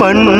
பண்பு